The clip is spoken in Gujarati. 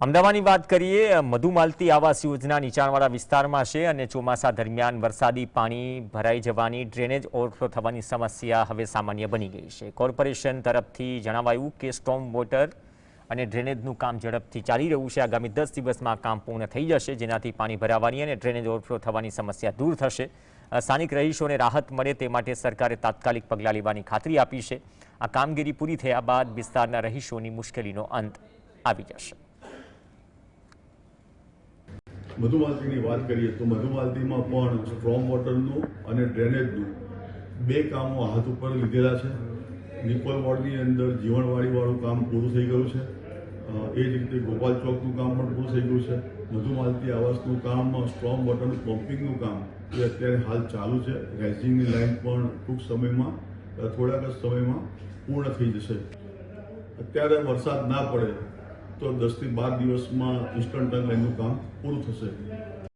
અમદાવાદની વાત કરીએ, મધુમાલતી આવાસ યોજના નીચાણવાળા વિસ્તારમાં છે અને ચોમાસા દરમિયાન વરસાદી પાણી ભરાઈ જવાની, ડ્રેનેજ ઓવરફ્લો થવાની સમસ્યા હવે સામાન્ય બની ગઈ છે. કોર્પોરેશન તરફથી જણાવાયું કે સ્ટોમ વોટર અને ડ્રેનેજનું કામ ઝડપથી ચાલી રહ્યું છે. આગામી દસ દિવસમાં કામ પૂર્ણ થઈ જશે, જેનાથી પાણી ભરાવાની અને ડ્રેનેજ ઓવરફ્લો થવાની સમસ્યા દૂર થશે. સ્થાનિક રહીશોને રાહત મળે તે માટે સરકારે તાત્કાલિક પગલાં લેવાની ખાતરી આપી છે. આ કામગીરી પૂરી થયા બાદ વિસ્તારના રહીશોની મુશ્કેલીનો અંત આવી જશે. મધુમાલતીની વાત કરીએ તો મધુમાલતીમાં પણ સ્ટ્રોમ વોટરનું અને ડ્રેનેજનું બે કામો હાથ ઉપર લીધેલા છે. નિકોલ વોર્ડની અંદર જીવણવાડીવાળું કામ પૂરું થઈ ગયું છે. એ જ રીતે ગોપાલ ચોકનું કામ પણ પૂરું થઈ ગયું છે. મધુમાલતી આવાસનું કામ સ્ટ્રોમ વોટરનું પમ્પિંગનું કામ એ અત્યારે હાલ ચાલુ છે. રેઝિંગની લાઇન પણ ટૂંક સમયમાં થોડાક જ સમયમાં પૂર્ણ થઈ જશે. અત્યારે વરસાદ ના પડે તો દસથી બાર દિવસમાં ઇન્સ્ટન્ટ લાઇનનું કામ પૂરું થશે.